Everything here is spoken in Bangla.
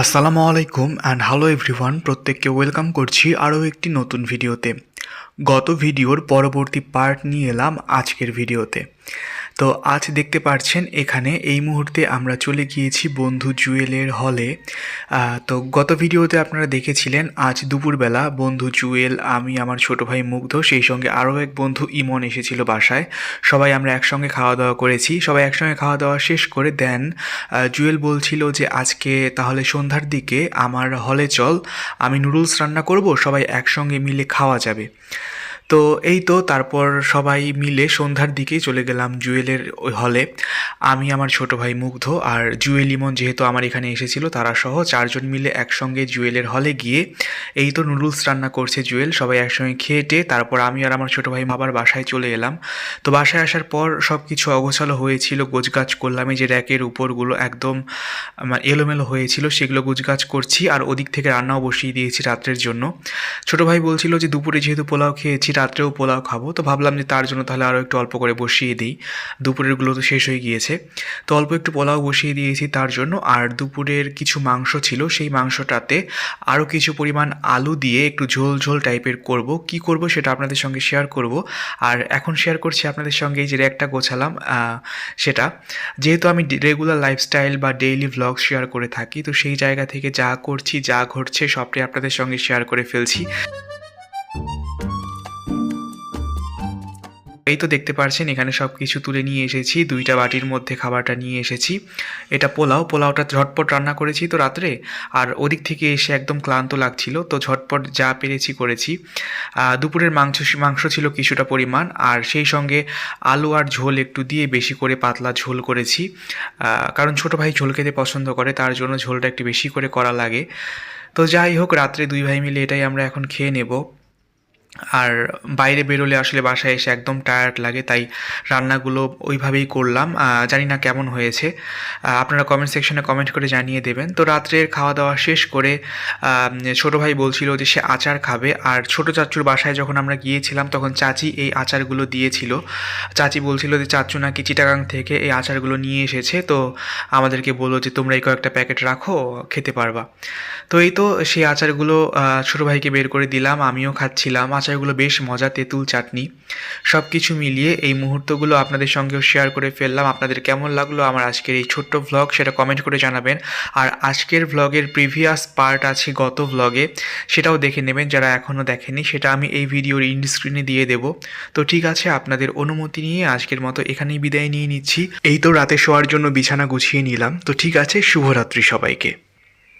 আসসালামু আলাইকুম অ্যান্ড হ্যালো এভরিওয়ান প্রত্যেককে ওয়েলকাম করছি আরও একটি নতুন ভিডিওতে। গত ভিডিওর পরবর্তী পার্ট নিয়ে এলাম আজকের ভিডিওতে। তো আজ দেখতে পারছেন, এখানে এই মুহূর্তে আমরা চলে গিয়েছি বন্ধু জুয়েলের হলে। তো গত ভিডিওতে আপনারা দেখেছিলেন, আজ দুপুরবেলা বন্ধু জুয়েল, আমি, আমার ছোট ভাই মুগ্ধ, সেই সঙ্গে আরও এক বন্ধু ইমন এসেছিল বাসায়। সবাই আমরা একসঙ্গে খাওয়া দাওয়া করেছি। সবাই একসঙ্গে খাওয়া দাওয়া শেষ করে দেন জুয়েল বলছিল যে, আজকে তাহলে সন্ধ্যার দিকে আমার হলে চল, আমি নুডলস রান্না করব, সবাই একসঙ্গে মিলে খাওয়া যাবে। তো এই তো তারপর সবাই মিলে সন্ধ্যার দিকেই চলে গেলাম জুয়েলের হলে। আমি, আমার ছোট ভাই মুগ্ধ আর জুয়েল ইমন যেহেতু আমার এখানে এসেছিল, তারা সহ চারজন মিলে একসঙ্গে জুয়েলের হলে গিয়ে এই তো নুডলস রান্না করছে জুয়েল। সবাই একসঙ্গে খেয়ে টেয়ে তারপর আমি আর আমার ছোট ভাই আবার বাসায় চলে এলাম। তো বাসায় আসার পর সব কিছু অগোছালো হয়েছিল, গোছগাছ করলাম, এই যে র্যাকের উপরগুলো একদম এলোমেলো হয়েছিল, সেগুলো গোছগাছ করছি আর ওদিক থেকে রান্নাও বসিয়ে দিয়েছি রাত্রের জন্য। ছোট ভাই বলছিল যে, দুপুরে যেহেতু পোলাও খেয়েছি রাত্রেও পোলাও খাব। তো ভাবলাম যে তার জন্য তাহলে আরও একটু অল্প করে বসিয়ে দিই। দুপুরেরগুলো তো শেষ হয়ে গিয়েছে। তো অল্প একটু পোলাও বসিয়ে দিয়েছি তার জন্য। আর দুপুরের কিছু মাংস ছিল, সেই মাংসটাতে আরও কিছু পরিমাণ আলু দিয়ে একটু ঝোল ঝোল টাইপের করব। কি করব সেটা আপনাদের সঙ্গে শেয়ার করব। আর এখন শেয়ার করছি আপনাদের সঙ্গে এই যে একটা গোছালাম সেটা। যেহেতু আমি রেগুলার লাইফস্টাইল বা ডেইলি ভ্লগ শেয়ার করে থাকি, তো সেই জায়গা থেকে যা করছি, যা ঘটছে সবটাই আপনাদের সঙ্গে শেয়ার করে ফেলছি। এই তো দেখতে পারছেন, এখানে সব কিছু তুলে নিয়ে এসেছি, দুইটা বাটির মধ্যে খাবারটা নিয়ে এসেছি। এটা পোলাও, পোলাওটা ঝটপট রান্না করেছি তো রাত্রে, আর ওদিক থেকে এসে একদম ক্লান্ত লাগছিল, তো ঝটপট যা পেরেছি করেছি। দুপুরের মাংস মাংস ছিল কিছুটা পরিমাণ, আর সেই সঙ্গে আলু আর ঝোল একটু দিয়ে বেশি করে পাতলা ঝোল করেছি। কারণ ছোট ভাই ঝোল খেতে পছন্দ করে, তার জন্য ঝোলটা একটু বেশি করে করা লাগে। তো যাই হোক, রাত্রে দুই ভাই মিলে এটাই আমরা এখন খেয়ে নেব। আর বাইরে বেরোলে আসলে বাসায় এসে একদম টায়ার্ড লাগে, তাই রান্নাগুলো ওইভাবেই করলাম। জানি না কেমন হয়েছে। আপনারা কমেন্ট সেকশনে কমেন্ট করে জানিয়ে দেবেন। তো রাত্রের খাওয়া দাওয়া শেষ করে ছোট ভাই বলছিল যে সে আচার খাবে। আর ছোট চাচুর বাসায় যখন আমরা গিয়েছিলাম, তখন চাচি এই আচারগুলো দিয়েছিল। চাচি বলছিল যে, চাচু নাকি চিটাগাং থেকে এই আচারগুলো নিয়ে এসেছে। তো আমাদেরকে বলল যে, তোমরা এই কয়েকটা প্যাকেট রাখো, খেতে পারবা। তো এই তো সেই আচারগুলো ছোট ভাইকে বের করে দিলাম। আমিও খাচ্ছিলাম। আচারগুলো বেশ মজা, তেঁতুল চাটনি সব কিছু মিলিয়ে এই মুহূর্তগুলো আপনাদের সঙ্গেও শেয়ার করে ফেললাম। আপনাদের কেমন লাগল আমার আজকের এই ছোট্ট ভ্লগ সেটা কমেন্ট করে জানাবেন। আর আজকের ভ্লগের প্রিভিয়াস পার্ট আছে গত ভ্লগে সেটাও দেখে নেবেন যারা এখনও দেখেনি সেটা আমি এই ভিডিওর ইন্ড স্ক্রিনে দিয়ে দেব। তো ঠিক আছে, আপনাদের অনুমতি নিয়ে আজকের মতো এখানেই বিদায় নিয়ে নিচ্ছি। এই তো রাতে শোয়ার জন্য বিছানা গুছিয়ে নিলাম। তো ঠিক আছে, শুভরাত্রি সবাইকে।